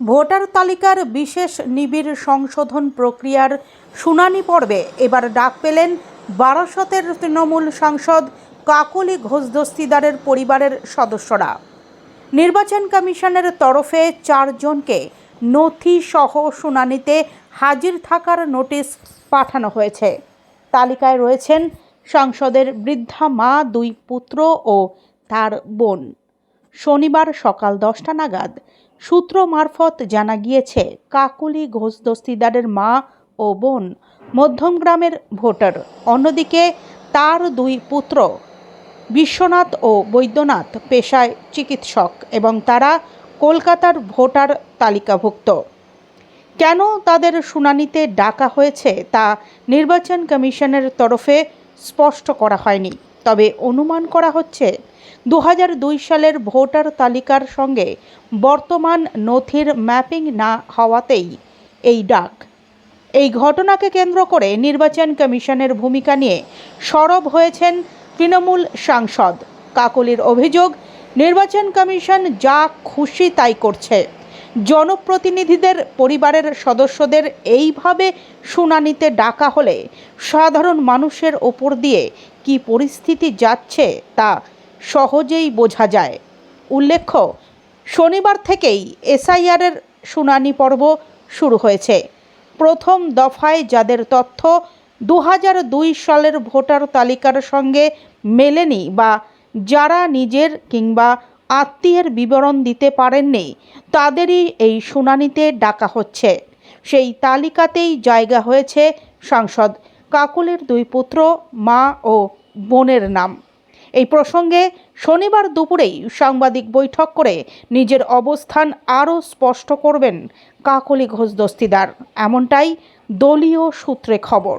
Voter তালিকার বিশেষ নিবিড় সংশোধন প্রক্রিয়ার শুনানি পর্বে এবার ডাক পেলেন বারাসতের তৃণমূল সাংসদ কাকলি ঘোষ দস্তিদারের পরিবারের সদস্যরা। নির্বাচন কমিশনের তরফে চারজনকে নথি সহ শুনানিতে হাজির থাকার নোটিশ পাঠানো হয়েছে। তালিকায় রয়েছেন সাংসদের বৃদ্ধা মা, দুই পুত্র ও তার বোন। শনিবার সকাল দশটা নাগাদ সূত্র মারফত জানা গিয়েছে, কাকুলি ঘোষ দস্তিদারের মা ও বোন মধ্যম গ্রামের ভোটার। অন্যদিকে তার দুই পুত্র, বিশ্বনাথ ও বৈদ্যনাথ, পেশায় চিকিৎসক এবং তারা কলকাতার ভোটার তালিকাভুক্ত। কেন তাদের শুনানিতে ডাকা হয়েছে তা নির্বাচন কমিশনের তরফে স্পষ্ট করা হয়নি। তবে অনুমান করা হচ্ছে দু সালের ভোটার তালিকার সঙ্গে বর্তমান নথির ম্যাপিং না হওয়াতেই এই ডাক। এই ঘটনাকে কেন্দ্র করে নির্বাচন কমিশনের ভূমিকা নিয়ে সরব হয়েছেন তৃণমূল সাংসদ। কাকলির অভিযোগ, নির্বাচন কমিশন যা খুশি তাই করছে। জনপ্রতিনিধিদের, পরিবারের সদস্যদের এইভাবে শুনানিতে ডাকা হলে সাধারণ মানুষের ওপর দিয়ে কি পরিস্থিতি যাচ্ছে তা সহজেই বোঝা যায়। উল্লেখ্য, শনিবার থেকেই এসআইআরের শুনানি পর্ব শুরু হয়েছে। প্রথম দফায় যাদের তথ্য দু সালের ভোটার তালিকার সঙ্গে মেলেনি বা যারা নিজের কিংবা আত্মীয়ের বিবরণ দিতে পারেননি, তাদেরই এই শুনানিতে ডাকা হচ্ছে। সেই তালিকাতেই জায়গা হয়েছে সাংসদ কাকুলের দুই পুত্র, মা ও বোনের নাম। এই প্রসঙ্গে শনিবার দুপুরেই সাংবাদিক বৈঠক করে নিজের অবস্থান আরও স্পষ্ট করবেন কাকলি ঘোষ দস্তিদার এমনটাই দলীয় সূত্রে খবর।